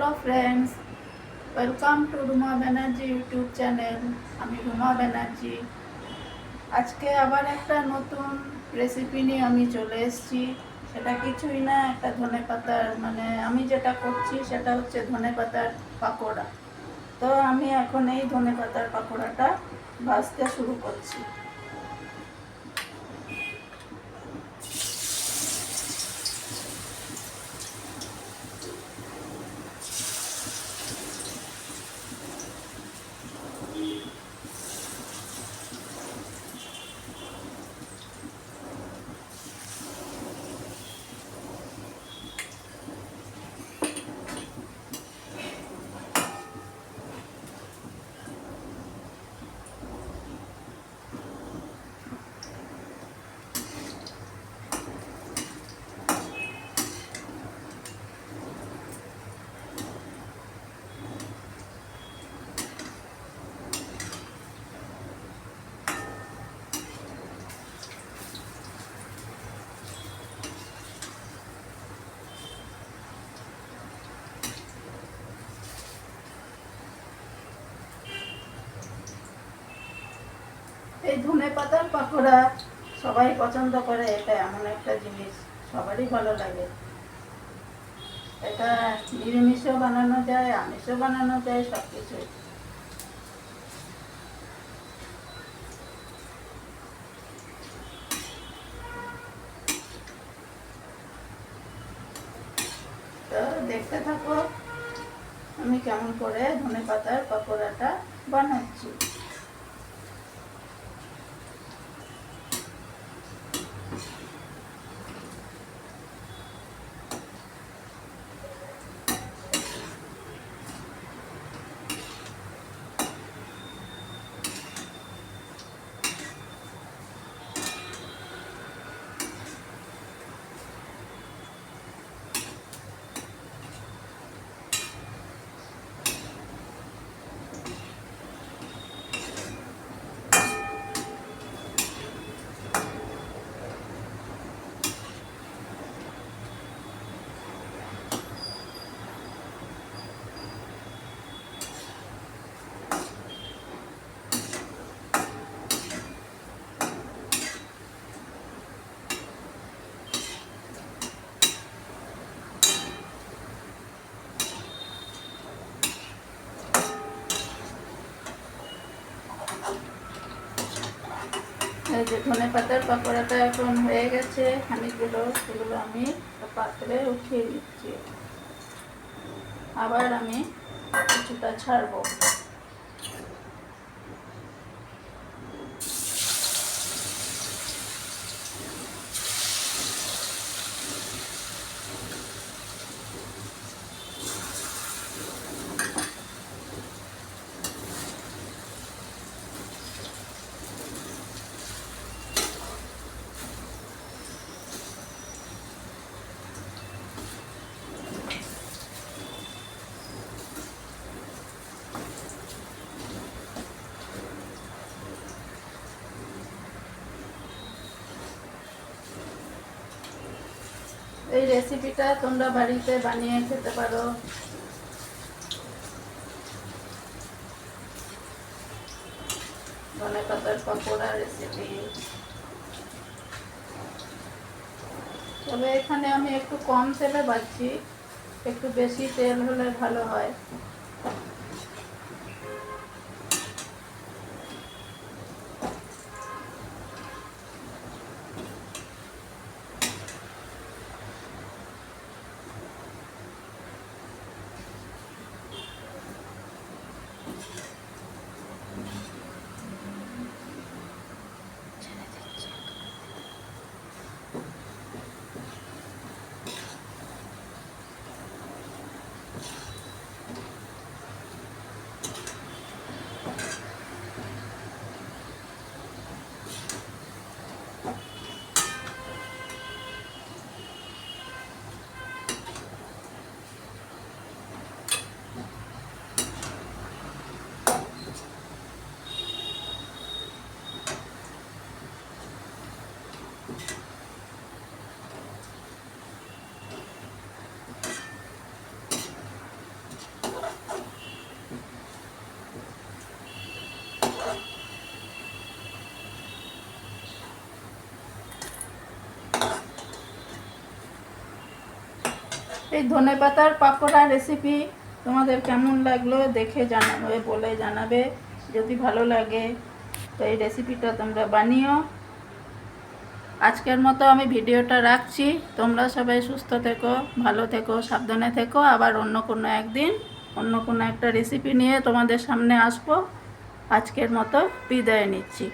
Hello friends welcome to Ruma Banerjee YouTube channel আমি রুমা ব্যানার্জি। আজকে আবার একটা নতুন রেসিপি নিয়ে আমি চলে এসেছি। সেটা কিছুই না, একটা ধনে পাতার মানে আমি যেটা করছি সেটা হচ্ছে ধনে পাতার পাকোড়া। তো আমি এখন এই ধনে পাতার পাকোড়াটা ভাজতে শুরু করছি। এই ধনে পাতার পাকোড়া সবাই পছন্দ করে, এটা এমন একটা জিনিস, সবারই ভালো লাগে। এটা নিরামিষও বানানো যায়, আমিষও বানানো যায় সব কিছুই দেখতে থাকো, আমি কেমন করে ধনে পাতার পাকোড়াটা বানাচ্ছি। এই যে ধনে পাতার পাকোড়াটা এখন হয়ে গেছে। খানিকগুলো, সেগুলো আমি পাত্রে উঠিয়ে নিচ্ছি। আবার আমি কিছুটা ছাড়বো। এই রেসিপিটা তোমরা বাড়িতে বানিয়ে খেতে পারো। ধনে পাতার পকোড়া রেসিপি তবে এখানে আমি একটু কম তেলে বাচ্ছি একটু বেশি তেল হলে ভালো হয়। এই ধনে পাতার পাকোড়া রেসিপি তোমাদের কেমন লাগল দেখে জানাবে, বলে জানাবে। যদি ভালো লাগে, তো এই রেসিপিটা তোমরা বানিও। আজকের মতো আমি ভিডিওটা রাখছি। তোমরা সবাই সুস্থ থেকো, ভালো থেকো, সাবধানে থেকো। আবার অন্য কোনো একদিন, অন্য কোনো একটা রেসিপি নিয়ে তোমাদের সামনে আসব। আজকের মতো বিদায় নিচ্ছি।